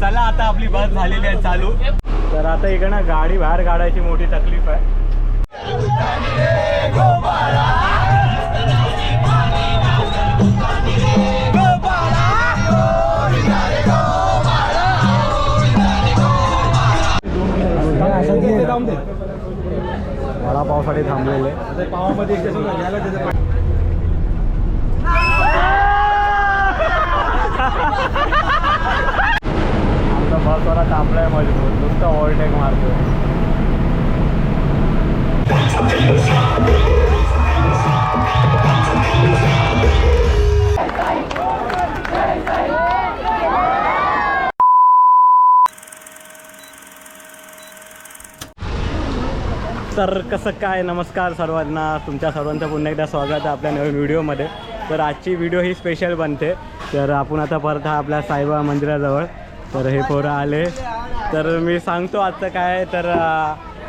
चला आता आपली बस झालेली आहे चालू. तर आता इकडनं गाडी बाहेर काढायची मोठी तकलीफ आहे. वडापावसाठी थांबलेले. पावामध्ये आता बस वाला थांबलाय मजबूत नुसतं ओव्हरटेक मारतोय. तर कसं काय? नमस्कार सर्वांना. तुमच्या सर्वांचं पुन्हा एकदा स्वागत आहे आपल्या नवीन व्हिडिओमध्ये. तर आजची व्हिडिओ ही स्पेशल बनते. तर आपण आता परत हा आपल्या साईबाबा मंदिराजवळ तर हे पोरं आले. तर मी सांगतो आजचं काय तर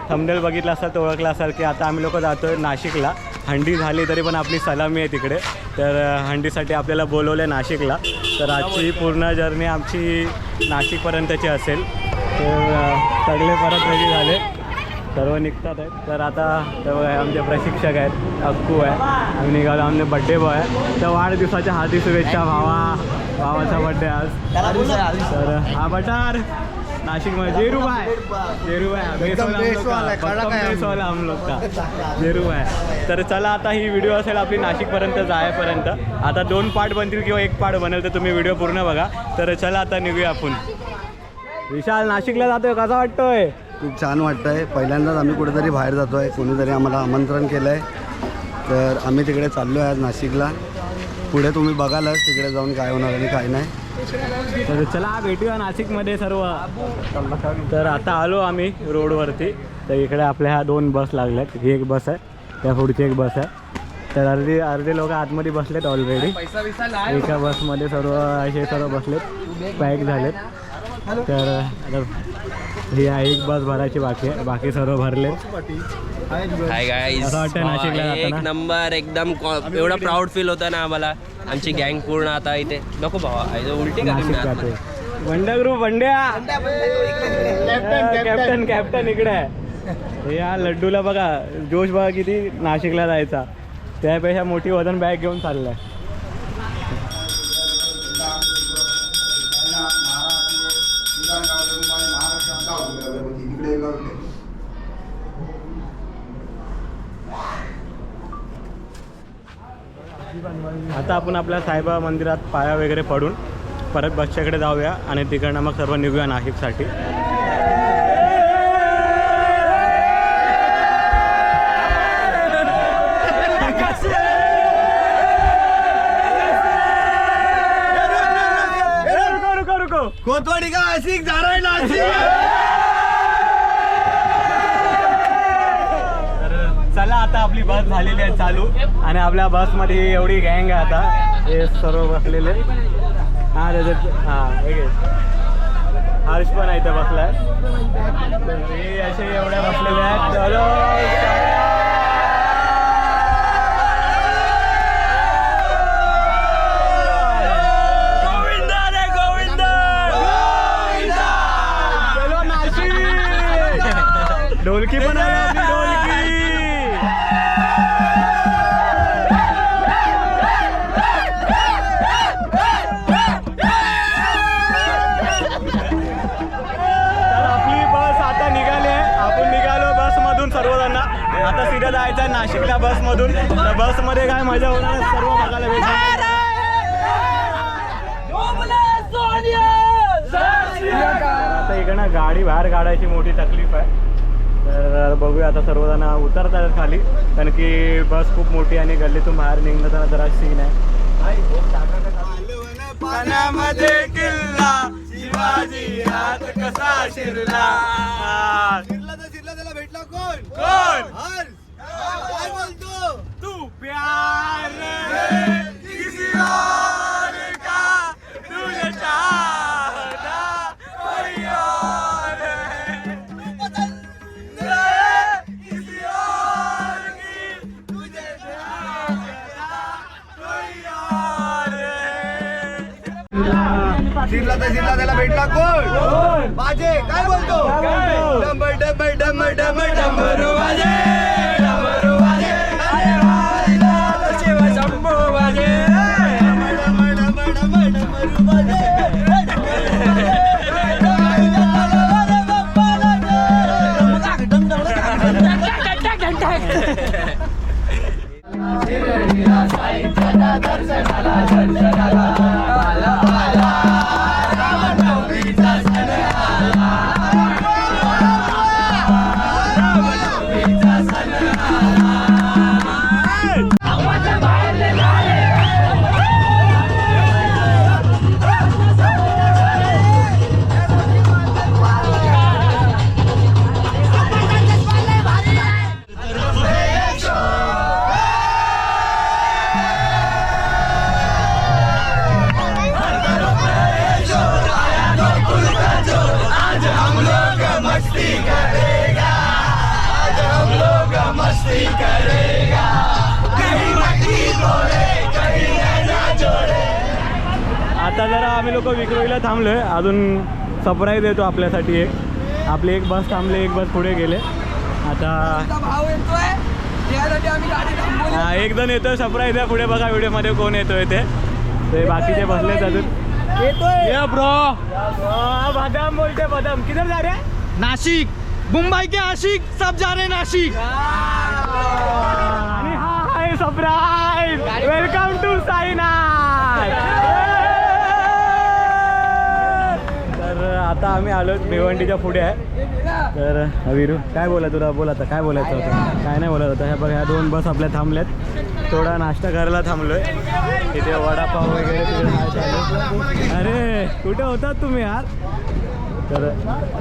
थंबनेल बघितलं असाल तर ओळखलं असाल की आता आम्ही लोक जातो आहे नाशिकला. हंडी झाली तरी पण आपली सलामी आहे तिकडे. तर हंडीसाठी आपल्याला बोलवलं आहे नाशिकला. तर आजची पूर्ण जर्नी आमची नाशिकपर्यंतची असेल. तर सगळे परत रेडी झाले. सर्व निघतात आहेत. तर आता आमचे प्रशिक्षक आहेत अक्कू आहे. आम्ही निघालो आमचे बड्डे बॉय आहे. तर वाढदिवसाच्या हार्दिक शुभेच्छा भावा. भावाचा बड्डे आज. तर हा बटार नाशिकमध्ये जेरूबाय जेरूबाय बेस वाला हम लोग का, पक्का बेस वाला हम लोग का जेरूबाय तर चला आता ही व्हिडिओ असेल आपली नाशिकपर्यंत जायपर्यंत. आता दोन पार्ट बनतील किंवा एक पार्ट बनेल तर तुम्ही व्हिडिओ पूर्ण बघा. तर चला आता निघूया आपण. विशाल नाशिकला जातोय कसा वाटतोय? खूप छान वाटतं आहे पहिल्यांदाच आम्ही कुठेतरी बाहेर जातो आहे कोणीतरी आम्हाला आमंत्रण केलं आहे तर आम्ही तिकडे चाललो आहे आज नाशिकला. पुढे तुम्ही बघालच तिकडे जाऊन काय होणार आणि काय नाही. तर चला भेटूया नाशिकमध्ये सर्व. तर आता आलो आम्ही रोडवरती. तर इकडे आपल्या ह्या दोन बस लागल्यात. ही एक बस आहे त्या पुढची एक बस आहे. तर अर्धी अर्धे लोक आतमध्ये बसलेत ऑलरेडी एका बसमध्ये सर्व असे सर्व बसलेत. पॅक झालेत. तर ही आहे एक बस भरायची बाकी आहे. बाकी सर्व भरले. हाय गाईज असं वाटतं नाशिकला एक जाताना? नंबर एकदम कॉ- एवढं प्राऊड फील होतं ना आम्हाला. आमची गँग पूर्ण आता इथे नको भावा उलटी का नाशिक तुम्ही जाते आतमध्ये? वंडा ग्रुप वंड्या. कॅप्टन कॅप्टन इकडे आहे. हे या लड्डूला बघा जोश बघा किती नाशिकला जायचा. त्यापेक्षा मोठी वजन बॅग घेऊन चाललाय. आता आपण आपल्या साईबाबा मंदिरात पाया वगैरे पडून परत बसच्याकडे जाऊया आणि तिकडनं मग सर्व निघूया नाशिकसाठी. रुको, रुको, रुको. कोतवाडी का? नाशिक नाशिक तर चला आता आपली बस झालेली आहे चालू. आणि आपल्या बसमध्ये एवढी गँग आहे आता. हे सर्व बसलेले. हा त्याच्यात हा हर्ष पण आहे इथे बसलाय. हे असे एवढ्या बसलेले आहेत. चलो नाशिकला बसमधून. तर बसमध्ये काय मजा होणार? सर्व बघायला भेटणार. आता इकडनं गाडी बाहेर काढायची मोठी तकलीफ आहे. तर बघूया आता सर्वजण उतरतात खाली. कारण की बस खूप मोठी आणि गल्लीतून बाहेर निघणं तर जरा सीन आहे. पाण्यामध्ये किल्ला शिवाजी हात कसा शिरला? त्याला भेटला कोण? कोण? आता जरा आम्ही लोक विक्रोळीला थांबलोय. अजून सरप्राईज देतो आपल्यासाठी एक. आपली एक बस थांबले एक बस पुढे गेले. आता हा, एक जण येतोय सरप्राईज आहे पुढे बघा व्हिडिओमध्ये कोण येतोय ते. ते बाकीचे बसलेच अजून. येतोय. ब्रो. बदाम बोलते बदाम. किधर जा रे? नाशिक. मुंबई के आशिक सब जा रहे नाशिक. आणि हा आहे सरप्राईज वेलकम टू साईनाथ. आता आम्ही आलो भिवंडीच्या पुढे आहे. तर विरू काय बोला तुला बोल आता काय बोलायचं होतं? काय नाही बोलत होतं. ह्या बघ ह्या दोन बस आपल्या थांबल्यात. थोडा नाश्ता करायला थांबलोय. इथे वडापाव वगैरे तिकडे आहे. अरे कुठे होतात तुम्ही यार? तर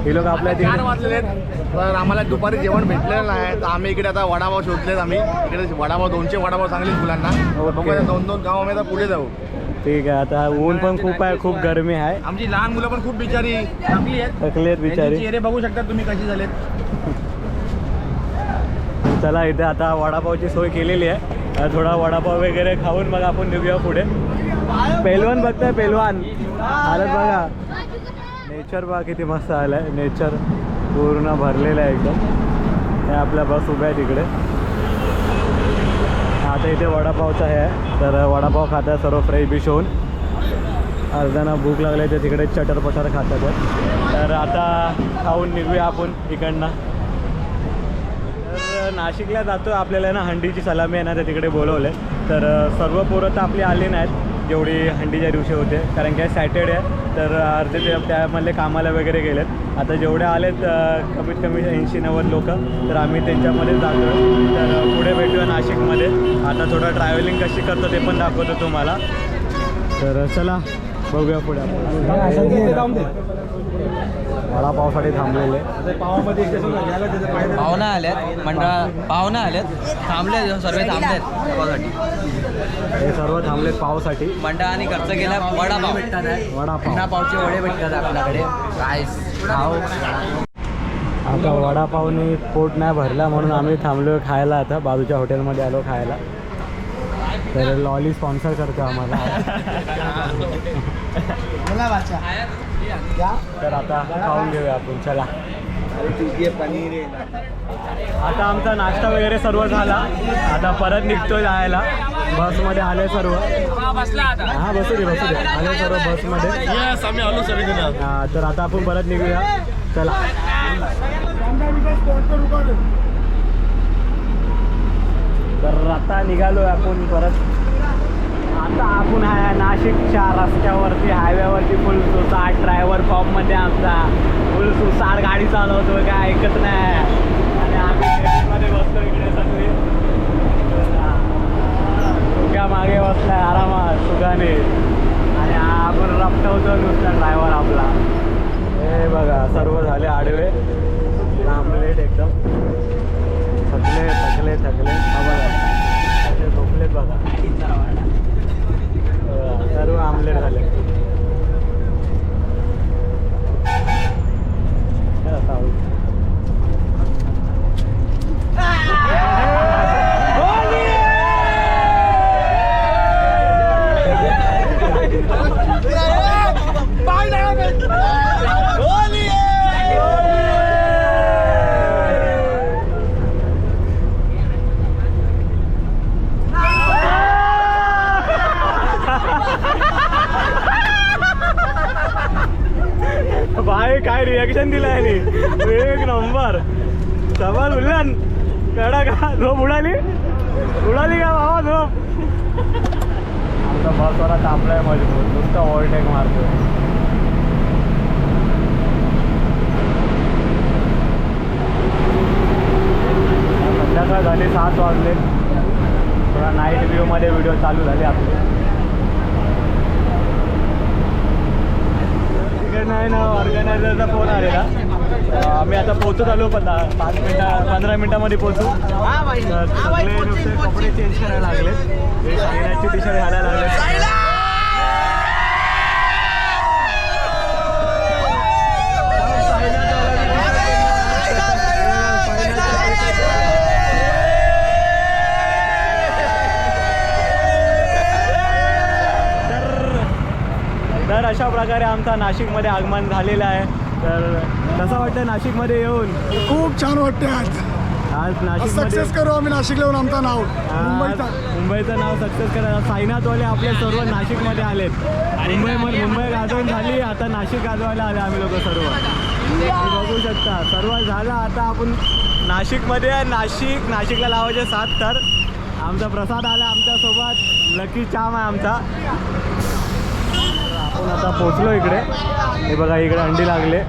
हे लोक आपल्या तिकडे वाजलेत तर आम्हाला दुपारी जेवण भेटलेलं नाही तर आम्ही इकडे आता वडापाव शोधलेत आम्ही. इकडे वडापाव दोनशे वडापाव चांगले मुलांना. दोन दोन गाव आम्ही आता पुढे जाऊ. ठीक आहे आता ऊन पण खूप आहे खूप गरमी आहे. आमची लहान मुलं पण खूप बिचारी थकली आहेत. थकलेत त्यांचे बिचारी. चेहरे बघू शकता तुम्ही कशी झालेत. चला इथे आता वडापावची सोय केलेली आहे. थोडा वडापाव वगैरे खाऊन मग आपण निघूया पुढे. पेलवान बघताय पेलवान आलं बघा. नेचर बघा किती मस्त आलं आहे नेचर पूर्ण भरलेलं आहे एकदम. हे आपल्या बस उभ्या आहे तिकडे. आता इथे वडापावचा हे आहे. तर वडापाव खातात सर्व फ्रेश बिश होऊन अर्ध्यांना भूक लागली ते तिकडे चटर पटर खातात तर आता खाऊन निघूया आपण इकडनं. तर नाशिकला जातो आपल्याला ना हंडीची सलामी आहे ना ते तिकडे बोलवले. तर सर्व पोरं तर आपली आली नाहीत. जेवढी हंडीच्या दिवशी होते. कारण की सॅटर्डे आहे तर अर्धे ते त्यामधले कामाला वगैरे गेलेत. आता जेवढे आलेत कमीत कमी ऐंशी नव्वद लोक तर आम्ही त्यांच्यामध्ये जातो तर पुढे भेटूया नाशिकमध्ये. आता थोडं ट्रॅव्हलिंग कशी करतो ते पण दाखवतो तुम्हाला. तर चला बघूया पुढे मला पावसाठी थांबलेले. पाहुणा आल्यात मंडळा पाहुणा आल्यात थांबले सर्व थांबलेत. पावसाठी हे सर्व थांबलेत पावसाठी. मंडळाने खर्च केला वडापाव. वडापाव. पावचे वडे भेटतात आपल्याकडे. राईस पाव आता वडापावने पोट नाही भरला म्हणून आम्ही थांबलो खायला आता. बाजूच्या हॉटेलमध्ये आलो खायला. तर लॉली स्पॉन्सर करतो आम्हाला. तर आता खाऊन घेऊया आपण चला. आता आमचा नाश्ता वगैरे सर्व झाला. आता परत निघतो जायला. बसमध्ये आले सर्व. हा बसू दे बसू दे. आले सर्व बसमध्ये. हा तर आता आपण परत निघूया. चला. तर आता निघालो आपण परत. आता आपण आहे नाशिकच्या रस्त्यावरती हायवेवरती फुल सुसाट ड्रायव्हर फॉर्ममध्ये आमचा. फुल सुसाट गाडी चालवतो काय ऐकत नाही आणि आम्ही मध्ये बसतो इकडे सगळे सुक्या मागे बसलाय आरामात सुखाने आणि हा आपण रपटवतो नुसता ड्रायव्हर आपला हे बघा सर्व झाले आडवे आमलेट एकदम थकले थकले थकले हा बघा असे झोपलेत बघा बघा, सर्व आमलेट झाले हे आता आऊ. भाई काय दिला याने. एक नंबर. सवाल उल्लन कडा का? झोप उडाली? उडाली का बाबा झोप? आमचा बसवाला तापलाय मजबूत नुसतं ओव्हरटेक मारतोय. संध्याकाळ झाली सात वाजले. थोडा नाईट व्ह्यूमध्ये व्हिडिओ चालू झाले आपले तिकडे नाही ना ऑर्गनायझरचा फोन आलेला. आम्ही आता पोहोचत आलो पण पाच मिनटा पंधरा मिनटामध्ये पोहोचू. तर सगळे नुसते कपडे चेंज करायला लागले हे सांगण्याची टी शर्ट घालायला लागले तर अशा प्रकारे आमचा नाशिकमध्ये आगमन झालेलं आहे. तर कसं वाटतं नाशिकमध्ये येऊन? खूप छान वाटते आज आज नाशिकमध्ये सक्सेस करू आम्ही नाशिक येऊन आमचं नाव. आज मुंबईचा नाव सक्सेस करायला साईनाथवाले आपले सर्व नाशिकमध्ये आलेत. मुंबईमध्ये मुंबई गाजवून झाली. आता नाशिक गाजवायला आले आम्ही लोक सर्व. तुम्ही बघू शकता. सर्व झालं. आता आपण नाशिकमध्ये आहे. नाशिक नाशिकला लावायचे सात तर. आमचा प्रसाद आला आमच्यासोबत. लकी चाम आहे आमचा. आपण आता पोचलो इकडे. हे बघा इकडे अंडी लागले.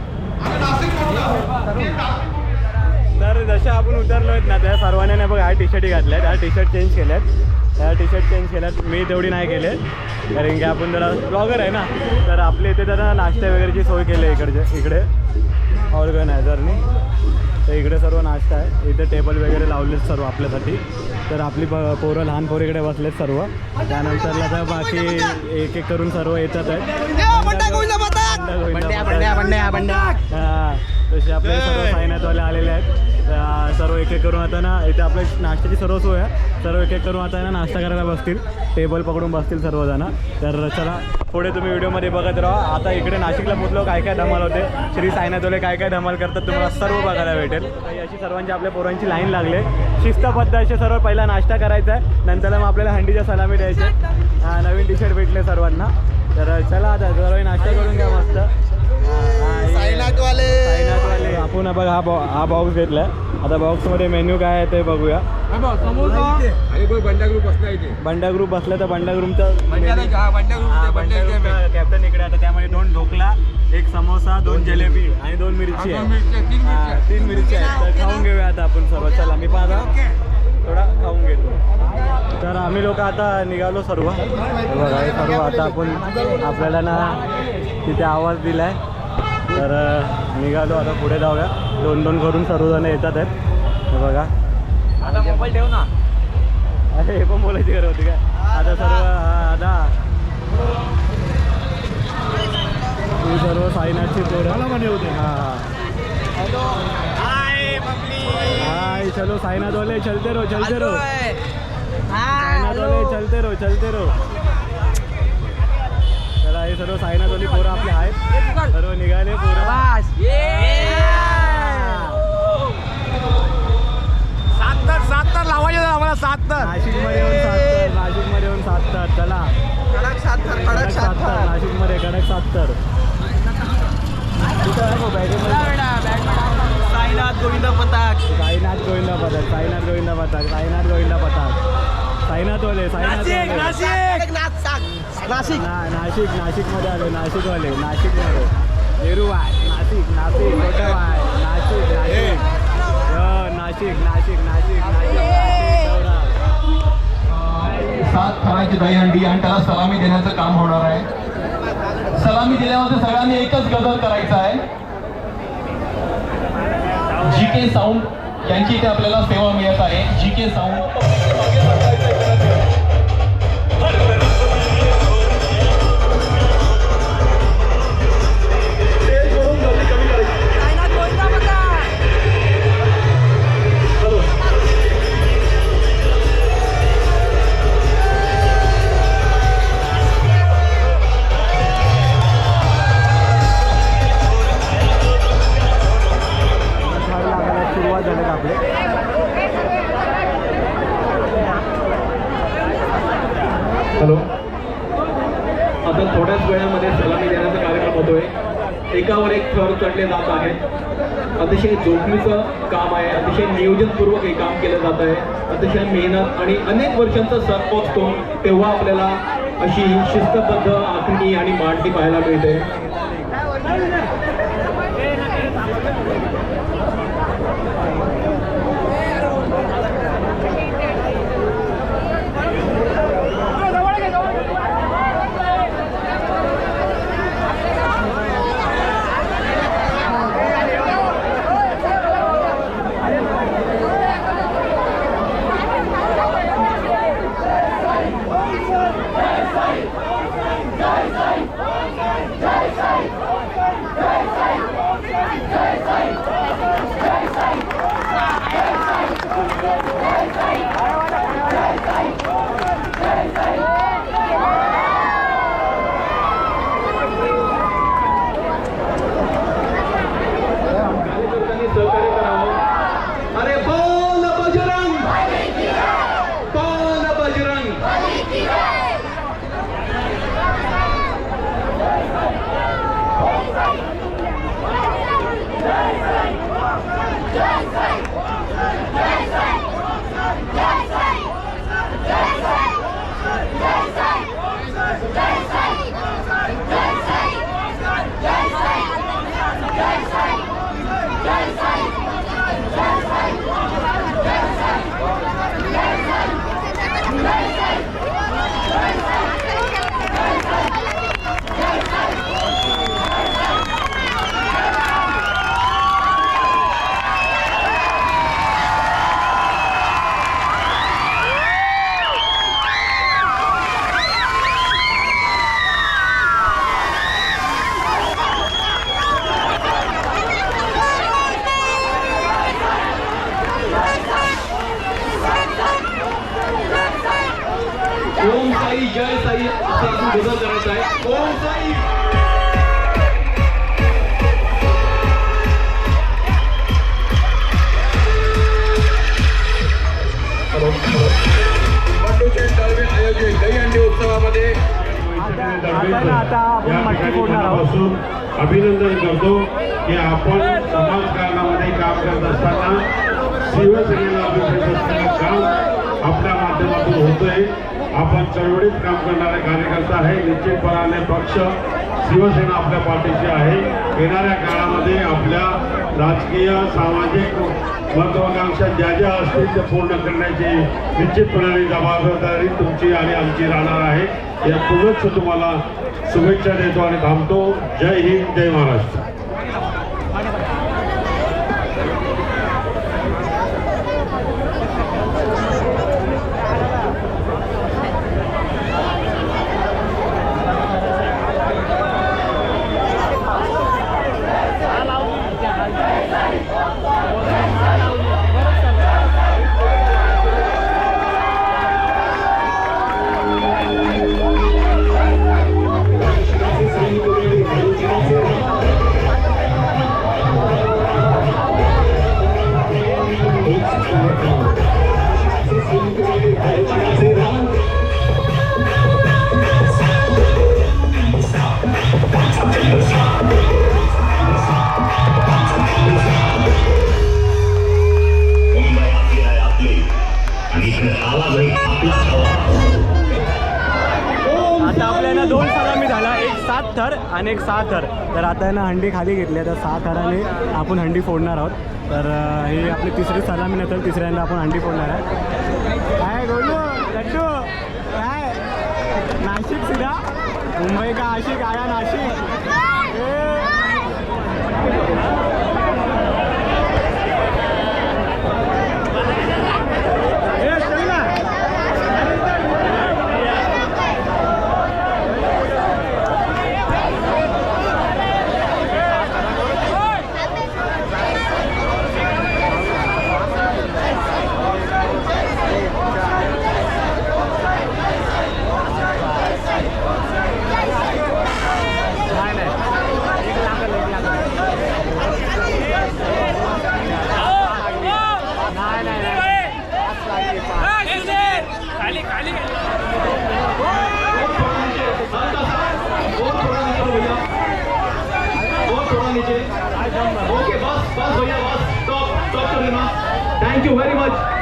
तर जसे आपण उतरलो आहेत ना त्या सर्वांनी बघा ह्या टी शर्टी घातल्या ह्या टी शर्ट चेंज केल्यात. ह्या टी शर्ट चेंज केल्यात. मी तेवढी नाही केले. कारण की आपण जरा ब्लॉगर आहे ना तर आपल्या इथे जरा नाश्ता वगैरेची सोय केली आहे इकडचे. इकडे ऑर्गनायझरनी तर इकडे सर्व नाश्ता आहे. इथे टेबल वगैरे लावलेत सर्व आपल्यासाठी. तर आपली पोरं लहान पोरं इकडे बसलेत सर्व. त्यानंतरला तर बाकी एक एक करून सर्व येतात आहेत. हा, आपले सर्व सायनाथवाले आलेले आहेत. सर्व एक एक करून आता ना इथे आपल्या नाश्त्याची सर्व सोय आहे. सर्व एक एक करून आता ना नाश्ता करायला बसतील. टेबल पकडून बसतील सर्वजण. तर चला पुढे तुम्ही व्हिडिओमध्ये बघत राहा. आता इकडे नाशिकला पोचलो काय काय धमाल होते? श्री सायनाथवाले काय काय धमाल करतात तुम्हाला सर्व बघायला भेटेल. अशी सर्वांची आपल्या पोरांची लाईन लागले. शिस्तबद्ध असे सर्व पहिला नाश्ता करायचा आहे. नंतर मग आपल्याला हंडीच्या सलामी द्यायचे हा, नवीन टी शर्ट भेटले सर्वांना. तर चला आता सर्व नाश्ता करून घ्या मस्त. साईनाथवाले. आपण बघ हा बॉ हा बॉक्स घेतलाय. आता बॉक्समध्ये मेन्यू काय आहे ते बघूया. बंडा ग्रुप बसला तर बंडा ग्रुपचा कॅप्टन इकडे आता त्यामध्ये दोन ढोकला एक समोसा दोन जलेबी आणि दोन मिरची आहे. तीन मिरची आहेत तर खाऊन घेऊया आता आपण सर्व चला मी पण आता थोडा खाऊन घेतो. तर आम्ही लोक आता निघालो सर्व. बघा हे सर्व आता आपण आपल्याला ना तिथे आवाज दिलाय. तर निघालो आता पुढे जाऊया. दोन दोन करून सर्वजण येतात आहेत. हे बघा. आता मोबाईल ठेव ना. अरे हे पण बोलायची गरज होती काय? आता सर्व हा, आता. ही सर्व साईनाथची पोरं. होते हा हाय चलो साईनाथ वाले चलते रहो चलते रहो. साईनाथ वाले चलते रहो चलते रहो. चला हे सर्व साईनाथ वाली पोरं आपले आहेत. सर्व निघाले पोरं. सात तर सात तर लावायचे आम्हाला सात तर नाशिकमध्ये येऊन सात तर नाशिकमध्ये येऊन सात तर चला. कडक सात तर नाशिकमध्ये कडक सात तर कुठं आहे गो बॅगेमध्ये? साईनाथ गोविंद पताक. साईनाथ गोविंदा पथक साईनाथ गोविंदा पथक साईनाथ गोविंदा पथक साईनाथ वाले साईनाथ वाले. नाशिक. ना नाशिक नाशिकमध्ये आले नाशिकवाले नाशिकमध्ये. नेहरू आहे नाशिक नाशिक मोठं आहे नाशिक. नाशिक हो, नाशिक नाशिक नाशिक नाशिक नाशिक. सात थराची दहीहंडी आणि त्याला सलामी देण्याचं काम होणार आहे. सलामी दिल्यावर सगळ्यांनी एकच गजर करायचा आहे. जी के साऊंड यांची इथे आपल्याला सेवा मिळत आहे. G K sound. अनेक वर्षांचा सर पोचतो तेव्हा आपल्याला अशी शिस्तबद्ध आखणी 对 एवढेच काम करणारे कार्यकर्ता आहे निश्चितपणाने पक्ष शिवसेना आपल्या पाठीशी आहे. येणाऱ्या काळामध्ये आपल्या राजकीय सामाजिक महत्वाकांक्षा ज्या ज्या असतील त्या पूर्ण करण्याची निश्चितपणाने जबाबदारी तुमची आणि आमची राहणार आहे. यातूनच तुम्हाला शुभेच्छा देतो आणि थांबतो. जय हिंद जय महाराष्ट्र. आणि एक सहा थर तर आता आहे ना हंडी खाली घेतली आहे. तर सहा थराने आपण हंडी फोडणार आहोत. तर ही आपली तिसरी सलामी नंतर तिसऱ्यांदा आपण हंडी फोडणार आहे. काय गोलू लड्डू. काय नाशिक सिरा मुंबई का आशिक? आया नाशिक. नीचे ओके बस बस भैया बस स्टॉप स्टॉप कर देना thank you very much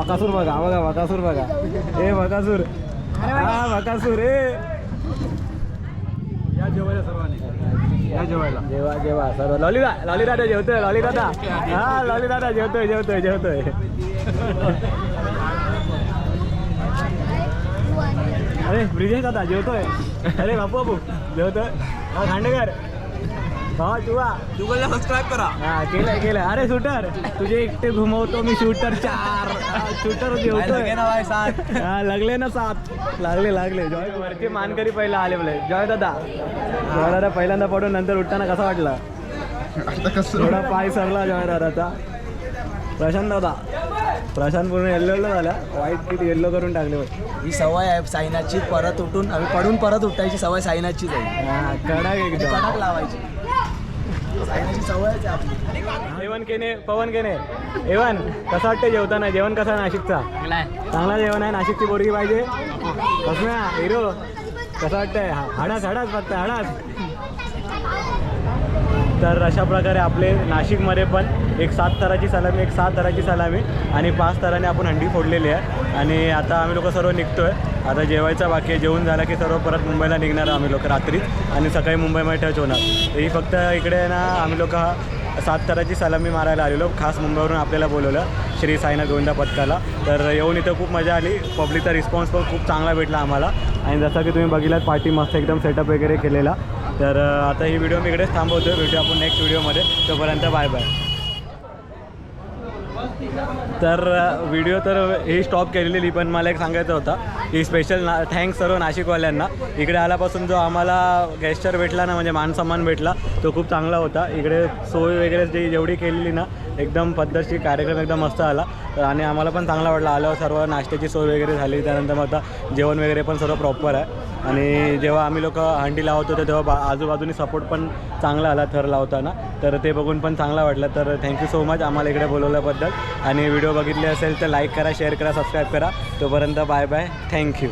Bakasur बघा बघा बकासूर बघा. ए बकासूर हा बकासूर ए. या जेवायला सर्वांनी. या जेवायला. जेवा जेवा सर्व. लॉली लॉली दादा जेवतोय लॉली दादा हा लॉली दादा जेवतोय जेवतोय जेवतोय. अरे ब्रिजेश दादा जेवतोय. अरे बापू बापू. जेवतोय. हा खांडेकर. हा चुवा गुगलला सबस्क्राईब करा. हा केलंय केलंय. अरे शूटर तुझे एकटे घुमवतो मी शूटर चार. शूटर जेवतोय. ना भाई साथ हा लागले ना सात. लागले लागले. जॉय वरती मानकरी पहिला आले बोले. जॉय दादा. जॉय दादा पहिल्यांदा पडून नंतर उठताना कसा वाटला? थोडा पाय सरला जॉय दादाचा. प्रशांत दादा. प्रशांत पूर्ण येल्लो येल्लो झाला. व्हाईट किट येल्लो करून टाकले. ही सवय आहे साईनाथची. परत उठून आम्ही पडून परत उठायची सवय साईनाथचीच आहे. कडक एकदम. कडक लावायची. सवयच आहे एवन केने पवन केने. एवन कसं वाटतं जेवताना? जेवण कसं आहे नाशिकचा? चांगला जेवण आहे नाशिकची बोरगी पाहिजे. कसं हिरो. कसं वाटतंय? हा- हाडाच हाडाच फक्त हाडाच तर अशा प्रकारे आपले नाशिकमध्ये पण एक सात थराची सलामी एक सात थराची सलामी आणि पाच थराने आपण हंडी फोडलेली आहे. आणि आता आम्ही लोक सर्व निघतो आहे आता जेवायचा बाकी आहे जेवण झालं की सर्व परत मुंबईला निघणार आम्ही लोक रात्री. आणि सकाळी मुंबईमध्ये टच होणार. ही फक्त इकडे ना आम्ही लोक सात थराची सलामी मारायला आलेलो. खास मुंबईवरून आपल्याला बोलवलं श्री साईनाथ गोविंदा पथकाला. तर येऊन इथं खूप मजा आली. पब्लिकचा रिस्पॉन्स पण खूप चांगला भेटला आम्हाला. आणि जसं की तुम्ही बघितलात पार्टी मस्त एकदम सेटअप वगैरे केलेला. तर आता ही व्हिडिओ मी इकडेच थांबवतो भेटू आपण नेक्स्ट व्हिडिओमध्ये तोपर्यंत बाय बाय तर व्हिडिओ तर ही स्टॉप केलेली पण मला एक सांगायचं होता. की स्पेशल ना थँक्स सर्व नाशिकवाल्यांना. इकडे आल्यापासून जो आम्हाला गेस्चर भेटला ना म्हणजे मानसन्मान भेटला तो खूप चांगला होता. इकडे सोय वगैरे जे जेवढी केलेली ना एकदम पद्धतशीर कार्यक्रम एकदम मस्त आला. तर आणि आम्हाला पण चांगला वाटला. आल्यावर सर्व नाश्त्याची सोय वगैरे झाली. त्यानंतर मग आता जेवण वगैरे पण सर्व प्रॉपर आहे. आणि जेव्हा आम्ही लोक हंडी लावत होतो तेव्हा बा आजूबाजूनी सपोर्ट पण चांगला आला थर लावताना. तर ते बघून पण चांगला वाटलं. तर थँक्यू सो मच आम्हाला इकडे बोलवल्याबद्दल. आणि व्हिडिओ बघितले असेल तर लाईक करा शेअर करा सबस्क्राईब करा. तोपर्यंत बाय बाय थँक्यू